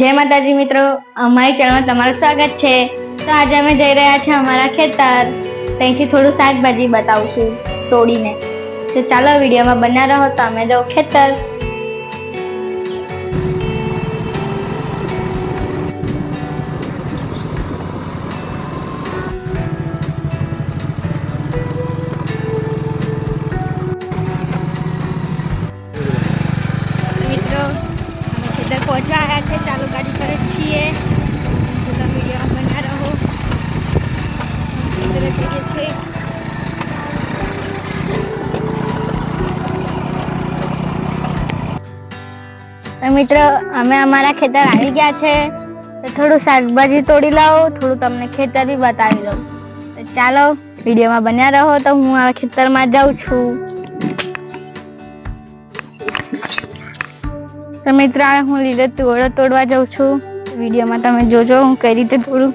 જય માતાજી મિત્રો, અમારી ચેનલમાં તમારું સ્વાગત છે. તો આજે અમે જઈ રહ્યા છીએ અમારા ખેતર. ત્યાંથી થોડું શાકભાજી બતાવશું તોડીને. તો ચાલો વિડીયોમાં બન્યા રહો તો અમે જાઓ ખેતર. પહોંચવા છે, ચાલુ ગાડી પર છીએ. મિત્ર, અમે અમારા ખેતર આવી ગયા છે. તો થોડું શાકભાજી તોડી લાવો, થોડું તમને ખેતર બી બતાવી દઉં. ચાલો, વિડીયોમાં બન્યા રહો. તો હું આ ખેતરમાં જાઉં છું. તો મિત્રાણ હું લીલો તોડો તોડવા જાઉં છું. વિડીયોમાં તમે જોજો હું કઈ રીતે તોડું.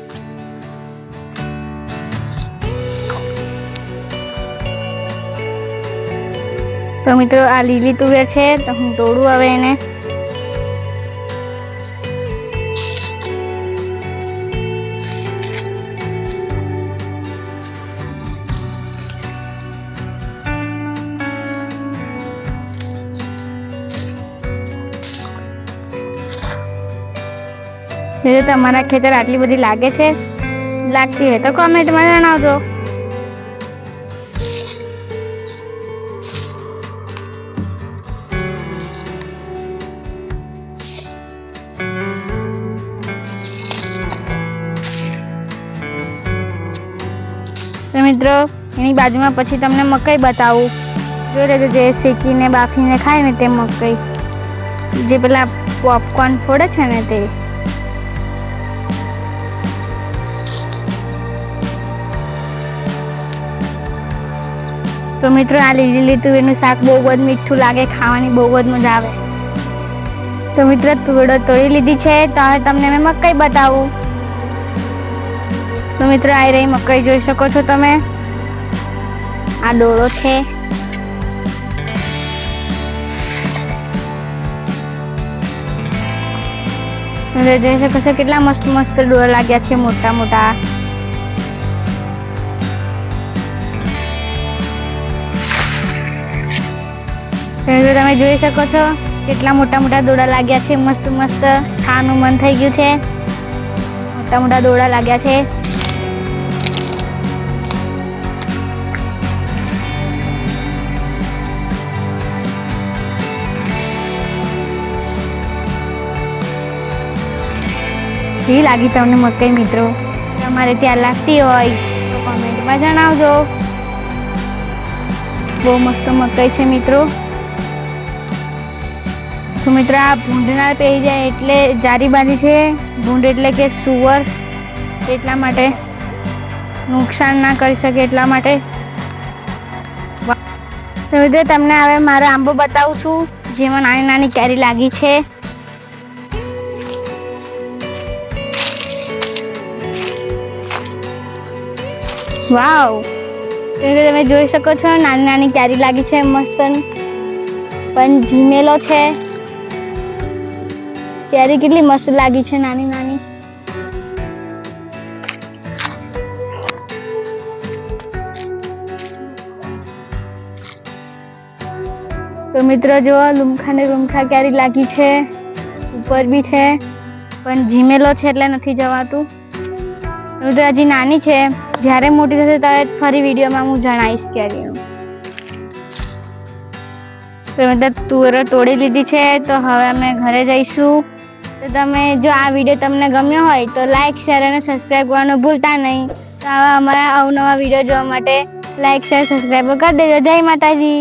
તો મિત્રો, આ લીલી તુવેર છે, તો હું તોડું હવે એને. જો તમારા ખેતર આટલી બધી લાગે છે? લાગતી હોય તો કોમેન્ટમાં જણાવજો. મિત્રો, એની બાજુમાં પછી તમને મકઈ બતાવું. જોઈ લેજો જે શેકીને બાફીને ખાય ને તે મકઈ. જે પેલા પોપકોર્ન ફોડે છે ને તે. તો મિત્રો આ લીલી લીલી તુવેરનું શાક બહુ જ મીઠું લાગે, ખાવાની બહુ જ મજા આવે. તો મિત્રો તુવેડો તોડી લીધી છે, તો હવે તમને મેં મકાઈ બતાવું. તો મિત્રો આ રહી મકાઈ, જોઈ શકો છો તમે. આ ડોળો છે. જોઈ શકો છો કેટલા મસ્ત મસ્ત ડોળા લાગ્યા છે, મોટા મોટા. તો તમે જોઈ શકો છો કેટલા મોટા મોટા દોડા લાગ્યા છે, મસ્ત મસ્ત. ખાવાનું મન થઈ ગયું છે. મોટા મોટા દોડા લાગ્યા છે. કેવી લાગી તમને મકઈ મિત્રો? તમારે ત્યાં લાગતી હોય તો કોમેન્ટમાં જણાવજો. બહુ મસ્ત મકઈ છે મિત્રો. તો મિત્રો પહેરી જાય એટલે જારી બાંધી છે. ભૂંડ એટલે કે સુવર એટલા માટે નુકસાન ના કરી શકે એટલા માટે. તો મિત્રો, તમને હવે મારો આંબો બતાવું છું, જેમાં નાની નાની કેરી લાગી છે. વાવ! તમે જોઈ શકો છો, નાની નાની કેરી લાગી છે, મસ્ત. પણ જીમેલો છે. કેરી કેટલી મસ્ત લાગી છે નાની નાની. તો મિત્રો જો લુમખા ને લુમખા કેરી લાગી છે, ઉપર બી છે, પણ જીમેલો છે એટલે નથી જવાતું. મિત્રો હજી નાની છે, જ્યારે મોટી થશે ત્યારે ફરી વિડીયોમાં હું જણાવીશ કેરીનું તો મતલબ તુવેરો તોડી લીધી છે, તો હવે અમે ઘરે જઈશું. તો તમે જો આ વીડિયો તમને ગમ્યો હોય તો લાઈક શેર અને સબસ્ક્રાઈબ કરવાનું ભૂલતા નહીં. તો આવા અમારા અવનવા વીડિયો જોવા માટે લાઈક શેર સબસ્ક્રાઈબ કરી દેજો. જય માતાજી.